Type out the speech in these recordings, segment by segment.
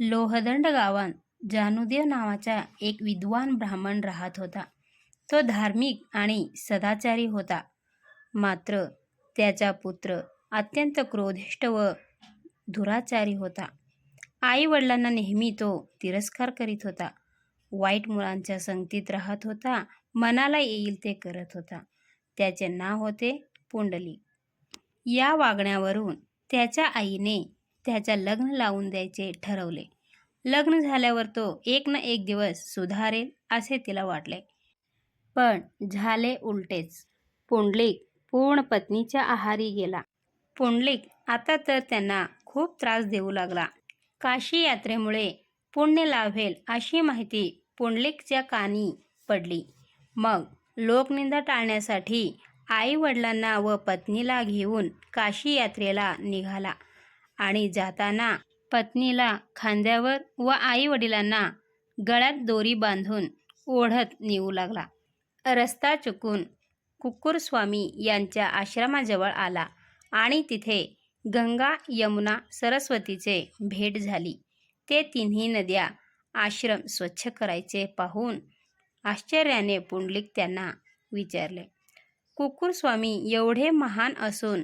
लोहदंड गावात जानुदेव नावाचा एक विद्वान ब्राह्मण राहत होता. तो धार्मिक आणि सदाचारी होता. मात्र त्याचा पुत्र अत्यंत क्रोधिष्ट व दुराचारी होता. आई वडिलांना नेहमी तो तिरस्कार करीत होता. वाईट मुलांच्या संगतीत राहत होता. मनाला येईल ते करत होता. त्याचे नाव होते पुंडलिक. या वागण्यावरून त्याच्या आईने त्याच्या लग्न लावून द्यायचे ठरवले. लग्न झाल्यावर तो एक ना एक दिवस सुधारेल असे तिला वाटले. पण झाले उलटेच. पुंडलिक पूर्ण पत्नीच्या आहारी गेला. पुंडलिक आता तर त्यांना खूप त्रास देऊ लागला. काशी यात्रेमुळे पुण्य लाभेल अशी माहिती पुंडलिकच्या कानी पडली. मग लोकनिंदा टाळण्यासाठी आई वडिलांना व पत्नीला घेऊन काशी यात्रेला निघाला. आणि जाताना पत्नीला खांद्यावर व आई वडिलांना गळ्यात दोरी बांधून ओढत नेऊ लागला. रस्ता चुकून कुक्कुरस्वामी यांच्या आश्रमाजवळ आला आणि तिथे गंगा यमुना सरस्वतीचे भेट झाली. ते तिन्ही नद्या आश्रम स्वच्छ करायचे पाहून आश्चर्याने पुंडलिक त्यांना विचारले कुक्कुरस्वामी एवढे महान असून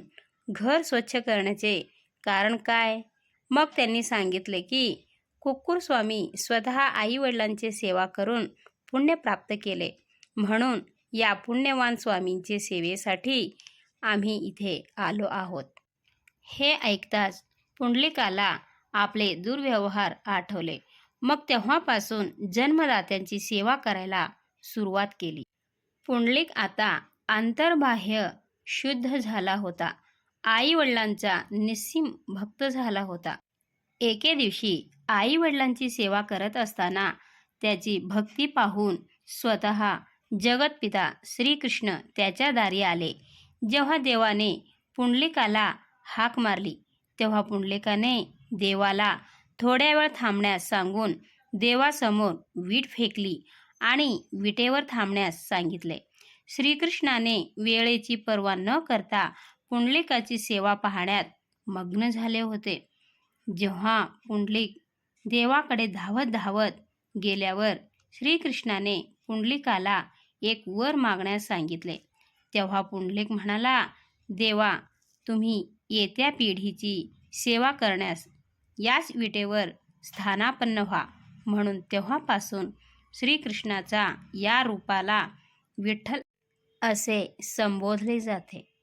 घर स्वच्छ करण्याचे कारण काय? मग त्यांनी सांगितले की कुक्कुरस्वामी स्वतः आईवडिलांची सेवा करून पुण्य प्राप्त केले. म्हणून या पुण्यवान स्वामींचे सेवेसाठी आम्ही इथे आलो आहोत. हे ऐकताच पुंडलिकाला आपले दुर्व्यवहार आठवले. मग तेव्हापासून जन्मदात्यांची सेवा करायला सुरुवात केली. पुंडलिक आता आंतरबाह्य शुद्ध झाला होता. आईवडिलांचा निस्सीम भक्त झाला होता. एके दिवशी आईवडिलांची सेवा करत असताना त्याची भक्ती पाहून स्वतः जगतपिता श्रीकृष्ण त्याच्या दारी आले. जेव्हा देवाने पुंडलिकाला हाक मारली तेव्हा पुंडलिकाने देवाला थोड्या वेळ थांबण्यास सांगून देवासमोर वीट फेकली आणि विटेवर थांबण्यास सांगितले. श्रीकृष्णाने वेळेची पर्वा न करता पुंडलिकाची सेवा पाहण्यात मग्न झाले होते. जेव्हा पुंडलिक देवाकडे धावत धावत गेल्यावर श्रीकृष्णाने पुंडलिकाला एक वर मागण्यास सांगितले. तेव्हा पुंडलिक म्हणाला देवा तुम्ही येत्या पिढीची सेवा करण्यास याच विटेवर स्थानापन्न व्हा. म्हणून तेव्हापासून श्रीकृष्णाचा या रूपाला विठ्ठल असे संबोधले जाते.